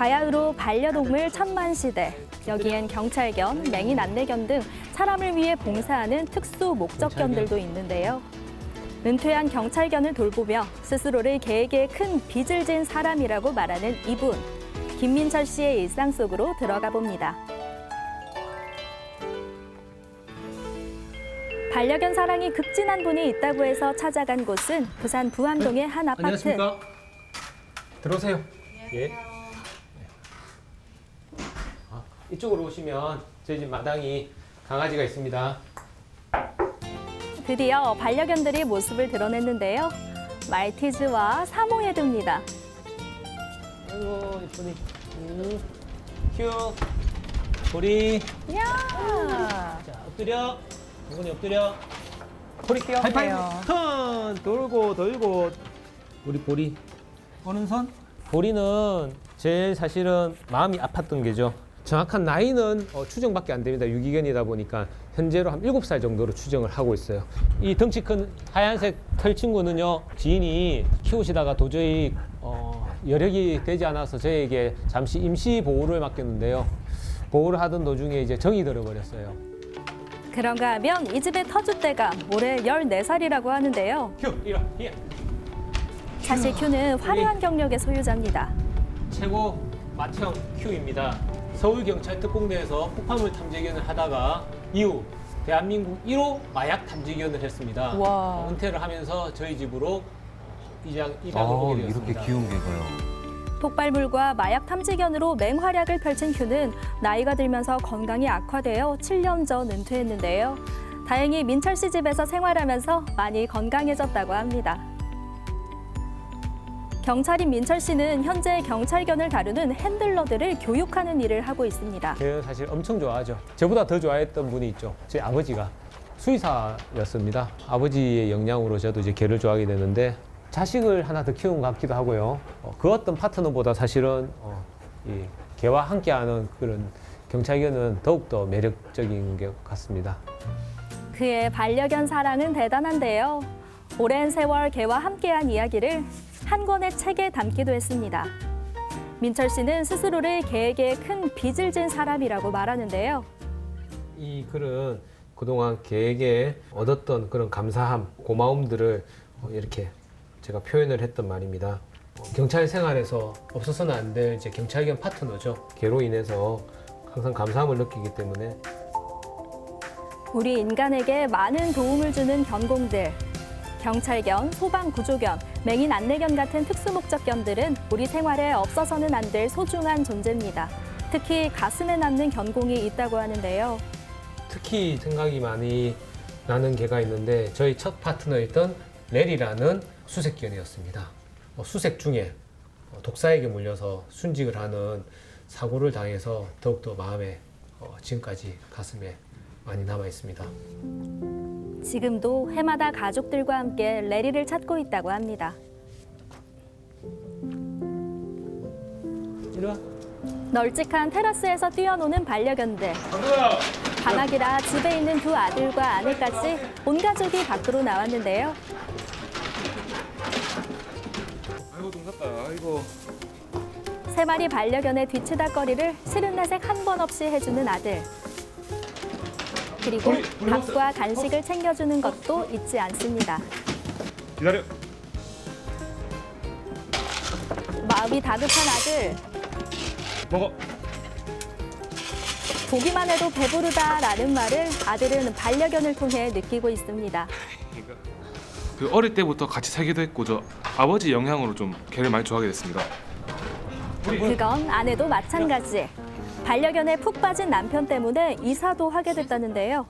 바야흐로 반려동물 천만 시대. 여기엔 경찰견, 맹인 안내견 등 사람을 위해 봉사하는 특수 목적견들도 있는데요. 은퇴한 경찰견을 돌보며 스스로를 개에게 큰 빚을 진 사람이라고 말하는 이분. 김민철 씨의 일상 속으로 들어가 봅니다. 반려견 사랑이 극진한 분이 있다고 해서 찾아간 곳은 부산 부암동의 한 아파트. 안녕하십니까? 들어오세요. 예. 아, 이쪽으로 오시면 저희 집 마당이 강아지가 있습니다. 드디어 반려견들이 모습을 드러냈는데요. 말티즈와 사모예드입니다. 아이고 이쁘니. 음. 큐. 보리. 이야. 자 엎드려. 이번에 엎드려. 보리. 하이파이브. 턴. 돌고 돌고. 우리 보리. 오른손. 보리는 제일 사실은 마음이 아팠던 게죠. 정확한 나이는 어, 추정밖에 안 됩니다. 유기견이다 보니까 현재로 한 7살 정도로 추정을 하고 있어요. 이 덩치 큰 하얀색 털 친구는요. 지인이 키우시다가 도저히 어, 여력이 되지 않아서 저에게 잠시 임시 보호를 맡겼는데요. 보호를 하던 도중에 이제 정이 들어버렸어요. 그런가 하면 이 집의 터줏대가 올해 14살이라고 하는데요. 휴, 이리 예. 사실 큐는 화려한 경력의 소유자입니다. 최고 맏형 Q입니다. 서울경찰 특공대에서 폭파물 탐지견을 하다가 이후 대한민국 1호 마약 탐지견을 했습니다. 와. 어, 은퇴를 하면서 저희 집으로 입양, 입양을 아, 오게 되었습니다. 이렇게 귀여운 개가요. 폭발물과 마약 탐지견으로 맹활약을 펼친 큐는 나이가 들면서 건강이 악화되어 7년 전 은퇴했는데요. 다행히 민철 씨 집에서 생활하면서 많이 건강해졌다고 합니다. 경찰인 민철 씨는 현재 경찰견을 다루는 핸들러들을 교육하는 일을 하고 있습니다. 걔는 사실 엄청 좋아하죠. 저보다 더 좋아했던 분이 있죠. 제 아버지가 수의사였습니다. 아버지의 영향으로 저도 이제 개를 좋아하게 됐는데 자식을 하나 더 키운 것 같기도 하고요. 어, 그 어떤 파트너보다 사실은 어, 이 개와 함께하는 그런 경찰견은 더욱더 매력적인 것 같습니다. 그의 반려견 사랑은 대단한데요. 오랜 세월 개와 함께한 이야기를 한 권의 책에 담기도 했습니다. 민철 씨는 스스로를 개에게 큰 빚을 진 사람이라고 말하는데요. 이 글은 그동안 개에게 얻었던 그런 감사함, 고마움들을 어, 이렇게 제가 표현을 했던 말입니다. 어, 경찰 생활에서 없어서는 안 될 이제 경찰견 파트너죠. 개로 인해서 항상 감사함을 느끼기 때문에 우리 인간에게 많은 도움을 주는 견공들. 경찰견, 소방구조견, 맹인 안내견 같은 특수목적견들은 우리 생활에 없어서는 안 될 소중한 존재입니다. 특히 가슴에 남는 견공이 있다고 하는데요. 특히 생각이 많이 나는 개가 있는데 저희 첫 파트너였던 레리라는 수색견이었습니다. 어, 수색 중에 어, 독사에게 물려서 순직을 하는 사고를 당해서 더욱더 마음에 어, 지금까지 가슴에 많이 남아 있습니다. 지금도 해마다 가족들과 함께 레리를 찾고 있다고 합니다. 이리 와. 널찍한 테라스에서 뛰어노는 반려견들. 방학이라 집에 있는 두 아들과 아내까지 온 가족이 밖으로 나왔는데요. 아이고 동갑다 아이고 세 마리 반려견의 뒤치다거리를 싫은내색 한 번 없이 해주는 아들. 그리고 밥과 간식을 챙겨주는 것도 잊지 않습니다. 기다려 마음이 다급한 아들. 먹어 보기만 해도 배부르다라는 말을 아들은 반려견을 통해 느끼고 있습니다. 그 어릴 때부터 같이 살기도 했고 저 아버지 영향으로 좀 개를 많이 좋아하게 됐습니다 그건 아내도 마찬가지. 반려견에 푹 빠진 남편 때문에 이사도 하게 됐다는데요.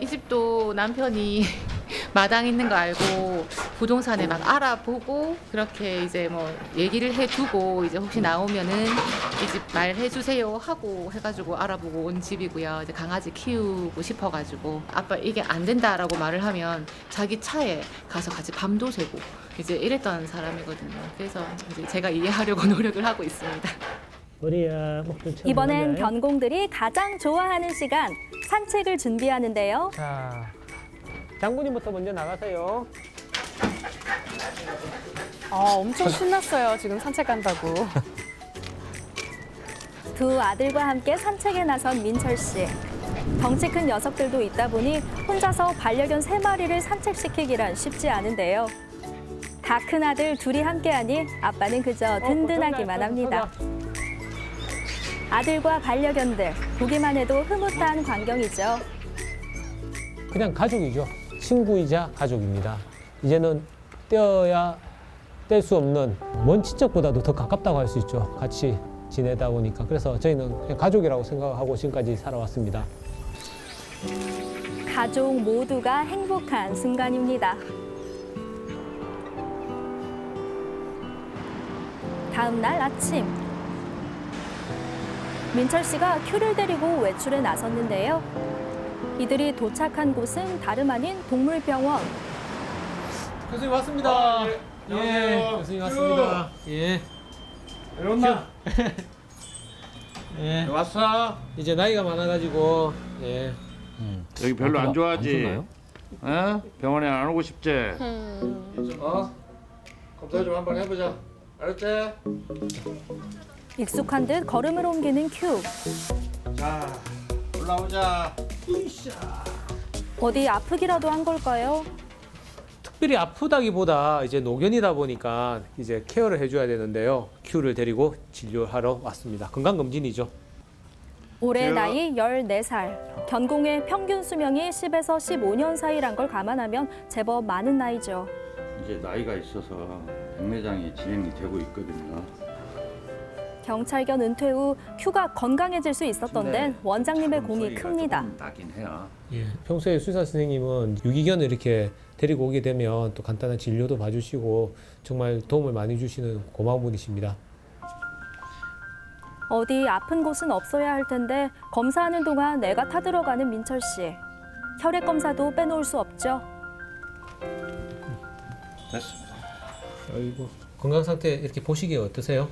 이 집도 남편이 마당 있는 거 알고 부동산에 막 알아보고 그렇게 이제 뭐 얘기를 해두고 이제 혹시 나오면은 이 집 말해 주세요 하고 해가지고 알아보고 온 집이고요. 이제 강아지 키우고 싶어가지고 아빠 이게 안 된다라고 말을 하면 자기 차에 가서 같이 밤도 새고 이제 이랬던 사람이거든요. 그래서 이제 제가 이해하려고 노력을 하고 있습니다. 이번엔 견공들이 가장 좋아하는 시간 산책을 준비하는데요. 자, 장군님부터 먼저 나가세요. 아, 엄청 신났어요. 지금 산책 간다고. 두 아들과 함께 산책에 나선 민철 씨. 덩치 큰 녀석들도 있다 보니 혼자서 반려견 세 마리를 산책시키기란 쉽지 않은데요. 다 큰 아들 둘이 함께하니 아빠는 그저 든든하기만 합니다. 아들과 반려견들 보기만 해도 흐뭇한 광경이죠. 그냥 가족이죠. 친구이자 가족입니다. 이제는 떼어야 뗄 수 없는 먼 친척보다도 더 가깝다고 할 수 있죠. 같이 지내다 보니까. 그래서 저희는 그냥 가족이라고 생각하고 지금까지 살아왔습니다. 가족 모두가 행복한 순간입니다. 다음 날 아침. 민철 씨가 큐를 데리고 외출에 나섰는데요. 이들이 도착한 곳은 다름 아닌 동물병원. 교수님 왔습니다. 예, 교수님 왔습니다. 예. 이런나 예. 왔어? 이제 나이가 많아가지고 예. 여기 별로 안 좋아하지? 좋나요? 어? 병원에 안 오고 싶지? 어? 검사 좀 한번 해보자. 알았지? 익숙한 듯 걸음을 옮기는 큐. 자, 올라오자. 어디 아프기라도 한 걸까요? 특별히 아프다기보다 이제 노견이다 보니까 이제 케어를 해줘야 되는데요. 큐를 데리고 진료하러 왔습니다. 건강 검진이죠. 올해 큐. 나이 14살. 견공의 평균 수명이 10에서 15년 사이란 걸 감안하면 제법 많은 나이죠. 이제 나이가 있어서 백내장이 진행이 되고 있거든요. 경찰견 은퇴 후 큐가 건강해질 수 있었던 데는 원장님의 작은 공이 큽니다. 조금 나긴 해요. 예. 평소에 수의사 선생님은 유기견을 이렇게 데리고 오게 되면 또 간단한 진료도 봐주시고 정말 도움을 많이 주시는 고마운 분이십니다. 어디 아픈 곳은 없어야 할 텐데 검사하는 동안 내가 타들어가는 민철 씨. 혈액 검사도 빼놓을 수 없죠. 됐습니다. 아이고 건강 상태 이렇게 보시기에 어떠세요?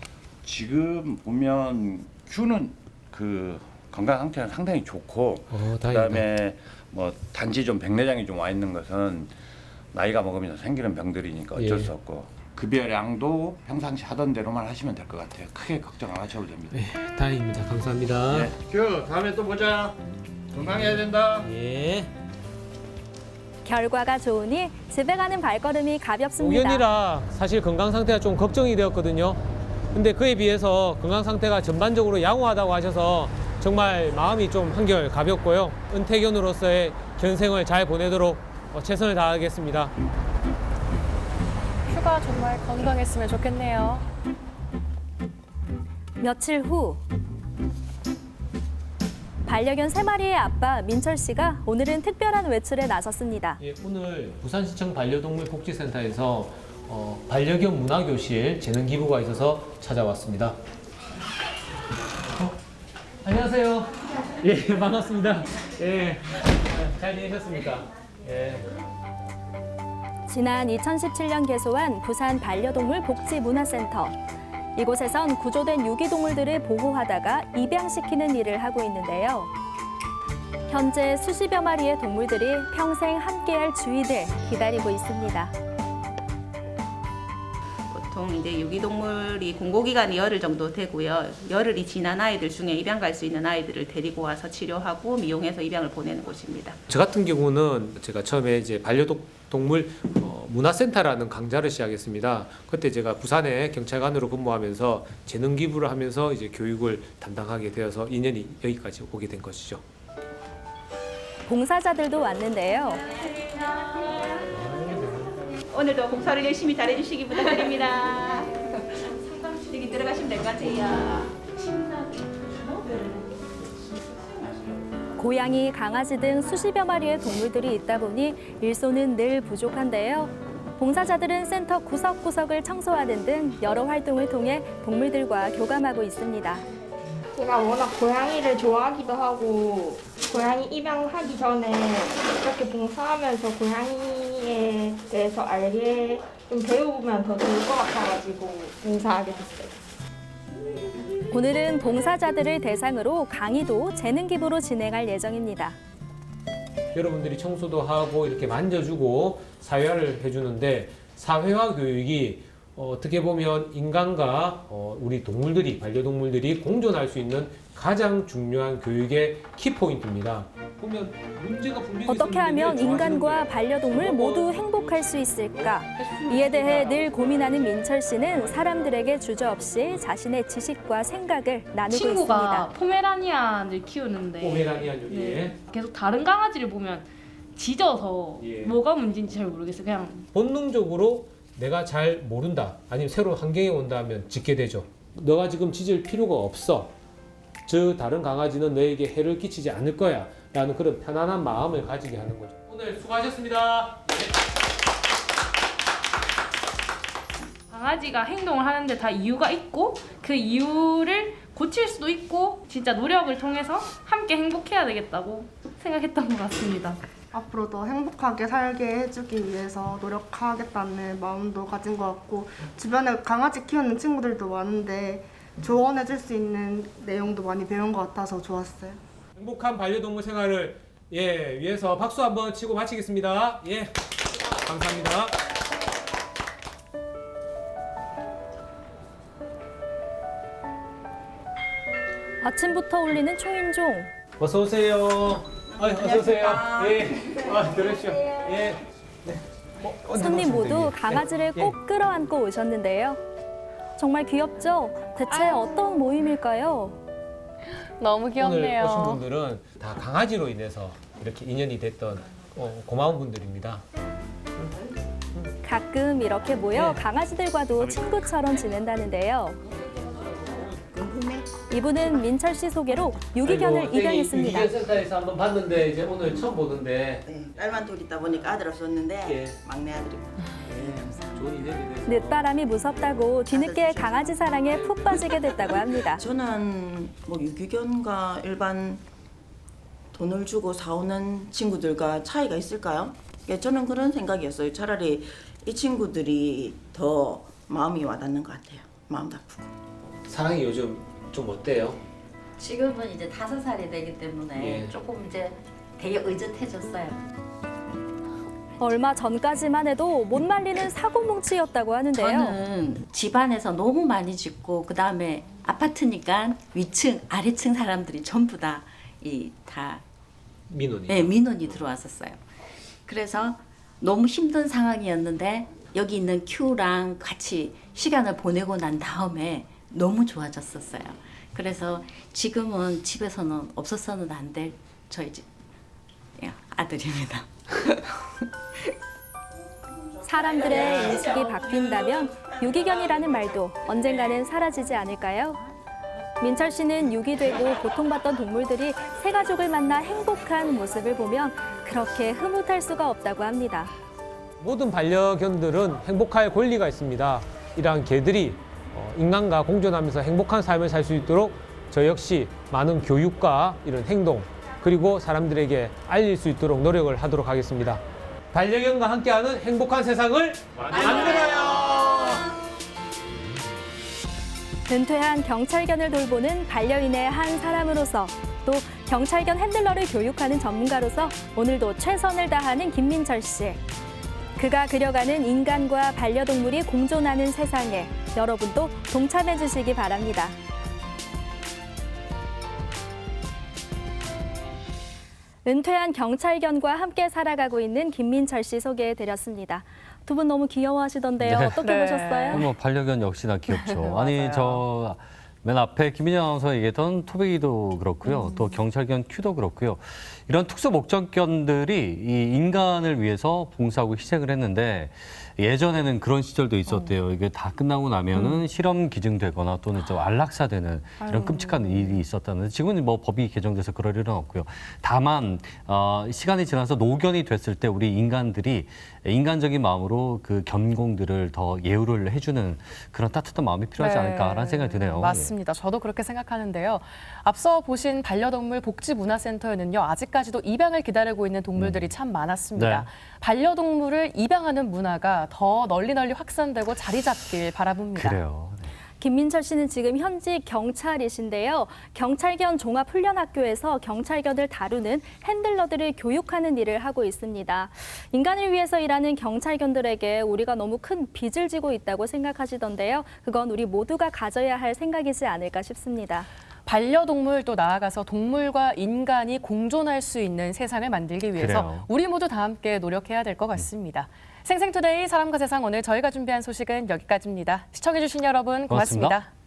지금 보면 큐는 그 건강 상태는 상당히 좋고 어. 그다음에 뭐 단지 좀 백내장이 좀 와 있는 것은 나이가 먹으면서 생기는 병들이니까 어쩔 예. 수 없고 급여량도 평상시 하던 대로만 하시면 될 것 같아요. 크게 걱정 안 하셔도 됩니다. 예, 다행입니다. 감사합니다. 네. 큐, 다음에 또 보자. 건강해야 된다. 예. 결과가 좋으니 집에 가는 발걸음이 가볍습니다. 노견이라 사실 건강 상태가 좀 걱정이 되었거든요. 근데 그에 비해서 건강 상태가 전반적으로 양호하다고 하셔서 정말 마음이 좀 한결 가볍고요. 은퇴견으로서의 견생을 잘 보내도록 어, 최선을 다하겠습니다. 휴가 정말 건강했으면 좋겠네요. 며칠 후 반려견 세 마리의 아빠 민철 씨가 오늘은 특별한 외출에 나섰습니다. 예, 오늘 부산시청 반려동물 복지센터에서 어, 반려견 문화교실 재능 기부가 있어서 찾아왔습니다. 어, 안녕하세요. 예, 반갑습니다. 예, 잘 지내셨습니까? 예. 지난 2017년 개소한 부산 반려동물 복지문화센터. 이곳에선 구조된 유기동물들을 보호하다가 입양시키는 일을 하고 있는데요. 현재 수십여 마리의 동물들이 평생 함께할 주인을 기다리고 있습니다. 이제 유기동물이 공고기간이 열흘 정도 되고요. 열흘이 지난 아이들 중에 입양 갈 수 있는 아이들을 데리고 와서 치료하고 미용해서 입양을 보내는 곳입니다. 저 같은 경우는 제가 처음에 이제 반려동물 어, 문화센터라는 강좌를 시작했습니다. 그때 제가 부산에 경찰관으로 근무하면서 재능 기부를 하면서 이제 교육을 담당하게 되어서 인연이 여기까지 오게 된 것이죠. 봉사자들도 왔는데요. 오늘도 봉사를 열심히 잘해주시기 부탁드립니다. 여기 들어가시면 될 것 같아요. 고양이, 강아지 등 수십여 마리의 동물들이 있다 보니 일손은 늘 부족한데요. 봉사자들은 센터 구석구석을 청소하는 등 여러 활동을 통해 동물들과 교감하고 있습니다. 제가 워낙 고양이를 좋아하기도 하고 고양이 입양하기 전에 이렇게 봉사하면서 고양이 에 대해서 알게 좀 배우면 더 좋을 것 같아가지고 봉사하게 됐어요. 오늘은 봉사자들을 대상으로 강의도 재능 기부로 진행할 예정입니다. 여러분들이 청소도 하고 이렇게 만져주고 사회화를 해주는데 사회화 교육이 어, 어떻게 보면 인간과 어, 우리 동물들이 반려동물들이 공존할 수 있는 가장 중요한 교육의 키포인트입니다. 보면 문제가 분명히 어떻게 하면 인간과 반려동물 모두 행복할 수 있을까? 이에 대해 늘 고민하는 민철 씨는 사람들에게 주저없이 자신의 지식과 생각을 나누고 친구가 있습니다. 포메라니안을 키우는데 포메라니안 요리에 네, 계속 다른 강아지를 보면 짖어서 예. 뭐가 문제인지 잘 모르겠어요. 그냥 본능적으로 내가 잘 모른다 아니면 새로운 환경에 온다 하면 짖게 되죠. 너가 지금 짖을 필요가 없어. 저 다른 강아지는 너에게 해를 끼치지 않을 거야. 라는 그런 편안한 마음을 가지게 하는 거죠. 오늘 수고하셨습니다. 강아지가 행동을 하는데 다 이유가 있고 그 이유를 고칠 수도 있고 진짜 노력을 통해서 함께 행복해야 되겠다고 생각했던 것 같습니다. 앞으로 더 행복하게 살게 해주기 위해서 노력하겠다는 마음도 가진 것 같고 주변에 강아지 키우는 친구들도 많은데 조언해줄 수 있는 내용도 많이 배운 것 같아서 좋았어요. 행복한 반려동물 생활을 예 위해서 박수 한번 치고 마치겠습니다. 예 감사합니다. 아침부터 울리는 초인종. 어서 오세요. 아, 어서 오세요. 예. 아, 들으시오. 예. 네. 어, 손님 모두? 강아지를 예, 꼭 끌어안고 오셨는데요. 정말 귀엽죠? 대체 어떤 모임일까요? 너무 귀엽네요. 오신 분들은 다 강아지로 인해서 이렇게 인연이 됐던 어, 고마운 분들입니다. 가끔 이렇게 모여 네. 강아지들과도 친구처럼 지낸다는데요. 이분은 민철 씨 소개로 유기견을 입양했습니다. 센터에서 한번 봤는데 이제 오늘 처음 보는데 네, 딸만 둘 있다 보니까 아들 없었는데 예. 막내 아들이 좋은 인연이 돼서 늦바람이 무섭다고 뒤늦게 강아지 사랑에 푹 빠지게 됐다고 합니다. 저는 뭐 유기견과 일반 돈을 주고 사오는 친구들과 차이가 있을까요? 예, 저는 그런 생각이었어요. 차라리 이 친구들이 더 마음이 와닿는 것 같아요. 마음도 아프고. 사랑이 요즘 좀 어때요? 지금은 이제 다섯 살이 되기 때문에 예. 조금 이제 되게 의젓해졌어요. 얼마 전까지만 해도 못 말리는 사고뭉치였다고 하는데요. 저는 집안에서 너무 많이 짓고 그 다음에 아파트니까 위층, 아래층 사람들이 전부 다 이 다 민원이. 네, 민원이 들어왔었어요. 그래서 너무 힘든 상황이었는데 여기 있는 큐랑 같이 시간을 보내고 난 다음에 너무 좋아졌었어요. 그래서 지금은 집에서는 없었어는 안 될 저희 집 예, 아들입니다. 사람들의 인식이 바뀐다면 유기견이라는 말도 언젠가는 사라지지 않을까요? 민철 씨는 유기되고 고통받던 동물들이 새 가족을 만나 행복한 모습을 보면 그렇게 흐뭇할 수가 없다고 합니다. 모든 반려견들은 행복할 권리가 있습니다. 이러한 개들이 어, 인간과 공존하면서 행복한 삶을 살 수 있도록 저 역시 많은 교육과 이런 행동 그리고 사람들에게 알릴 수 있도록 노력을 하도록 하겠습니다. 반려견과 함께하는 행복한 세상을 만들어요. 은퇴한 경찰견을 돌보는 반려인의 한 사람으로서 또 경찰견 핸들러를 교육하는 전문가로서 오늘도 최선을 다하는 김민철 씨. 그가 그려가는 인간과 반려동물이 공존하는 세상에 여러분도 동참해 주시기 바랍니다. 은퇴한 경찰견과 함께 살아가고 있는 김민철 씨 소개해 드렸습니다. 두 분 너무 귀여워하시던데요. 네. 어떻게 네. 보셨어요? 뭐 반려견 역시나 귀엽죠. 아니 맞아요. 저맨 앞에 김민영 아나운서 얘기했던 토베이도 그렇고요. 또 경찰견 큐도 그렇고요. 이런 특수 목적견들이 이 인간을 위해서 봉사하고 희생을 했는데 예전에는 그런 시절도 있었대요. 이게 다 끝나고 나면은 실험 기증되거나 또는 좀 안락사되는 이런 끔찍한 일이 있었다는. 지금은 뭐 법이 개정돼서 그럴 일은 없고요. 다만 어, 시간이 지나서 노견이 됐을 때 우리 인간들이 인간적인 마음으로 그 견공들을 더 예우를 해주는 그런 따뜻한 마음이 필요하지 네. 않을까라는 생각이 드네요. 예. 맞습니다. 저도 그렇게 생각하는데요. 앞서 보신 반려동물 복지문화센터에는요. 아직까지도 입양을 기다리고 있는 동물들이 참 많았습니다. 네. 반려동물을 입양하는 문화가 더 널리 널리 확산되고 자리 잡길 바라봅니다. 그래요. 김민철 씨는 지금 현직 경찰이신데요. 경찰견 종합훈련학교에서 경찰견을 다루는 핸들러들을 교육하는 일을 하고 있습니다. 인간을 위해서 일하는 경찰견들에게 우리가 너무 큰 빚을 지고 있다고 생각하시던데요. 그건 우리 모두가 가져야 할 생각이지 않을까 싶습니다. 반려동물 또 나아가서 동물과 인간이 공존할 수 있는 세상을 만들기 위해서 그래요. 우리 모두 다 함께 노력해야 될 것 같습니다. 생생투데이 사람과 세상 오늘 저희가 준비한 소식은 여기까지입니다. 시청해주신 여러분 고맙습니다. 고맙습니다.